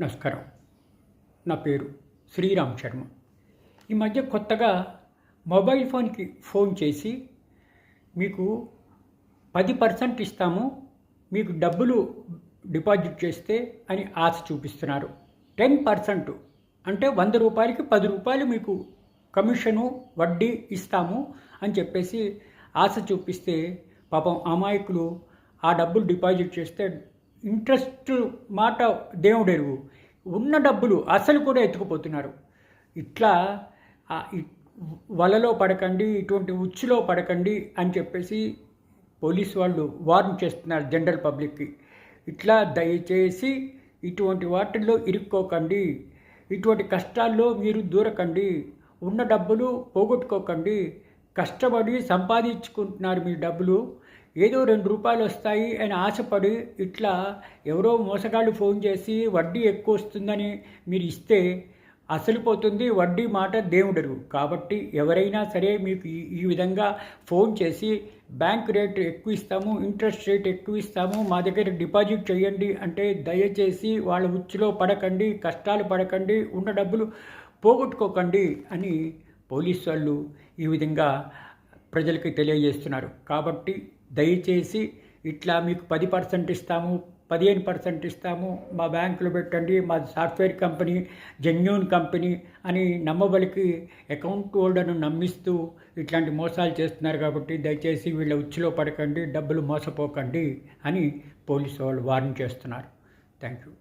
నమస్కారం. నా పేరు శ్రీరామ్ శర్మ. ఈ మధ్య కొత్తగా మొబైల్ ఫోన్కి ఫోన్ చేసి మీకు పది పర్సెంట్ ఇస్తాము మీకు డబ్బులు డిపాజిట్ చేస్తే అని ఆశ చూపిస్తున్నారు. టెన్ పర్సెంట్ అంటే వంద రూపాయలకి పది రూపాయలు మీకు కమిషను వడ్డీ ఇస్తాము అని చెప్పేసి ఆశ చూపిస్తే పాపం అమాయకులు ఆ డబ్బులు డిపాజిట్ చేస్తే ఇంట్రెస్ట్ మాట దేవుడెరుగు ఉన్న డబ్బులు అసలు కూడా ఎత్తుకుపోతున్నారు. ఇట్లా ఇ- వలలో పడకండి ఇటువంటి ఉచ్చులో పడకండి అని చెప్పేసి పోలీస్ వాళ్ళు వార్న్ చేస్తున్నారు జనరల్ పబ్లిక్కి. ఇట్లా దయచేసి ఇటువంటి వాటిల్లో ఇరుక్కోకండి. ఇటువంటి కష్టాల్లో మీరు దూరకండి. ఉన్న డబ్బులు పోగొట్టుకోకండి. కష్టపడి సంపాదించుకుంటున్నారు మీ డబ్బులు. ఏదో రెండు రూపాయలు వస్తాయి అని ఆశపడి ఇట్లా ఎవరో మోసగాళ్ళు ఫోన్ చేసి వడ్డీ ఎక్కువ వస్తుందని మీరు ఇస్తే అసలు పోతుంది వడ్డీ మాట దేవుడరు. కాబట్టి ఎవరైనా సరే మీకు ఈ- ఈ విధంగా ఫోన్ చేసి బ్యాంక్ రేట్ ఎక్కువ ఇస్తాము ఇంట్రెస్ట్ రేట్ ఎక్కువ ఇస్తాము మా దగ్గర డిపాజిట్ చేయండి అంటే దయచేసి వాళ్ళ ఉచ్చులో పడకండి కష్టాలు పడకండి ఉన్న డబ్బులు పోగొట్టుకోకండి అని పోలీసు వాళ్ళు ఈ విధంగా ప్రజలకి తెలియజేస్తున్నారు. కాబట్టి దయచేసి ఇట్లా మీకు పది పర్సెంట్ ఇస్తాము పదిహేను పర్సెంట్ ఇస్తాము మా బ్యాంకులో పెట్టండి మా సాఫ్ట్వేర్ కంపెనీ జెన్యూన్ కంపెనీ అని నమ్మబలికి అకౌంట్ హోల్డర్ను నమ్మిస్తూ ఇట్లాంటి మోసాలు చేస్తున్నారు కాబట్టి దయచేసి వీళ్ళ ఉచ్చులో పడకండి డబ్బులు మోసపోకండి అని పోలీసు వాళ్ళు వార్న్ చేస్తున్నారు. Thank you.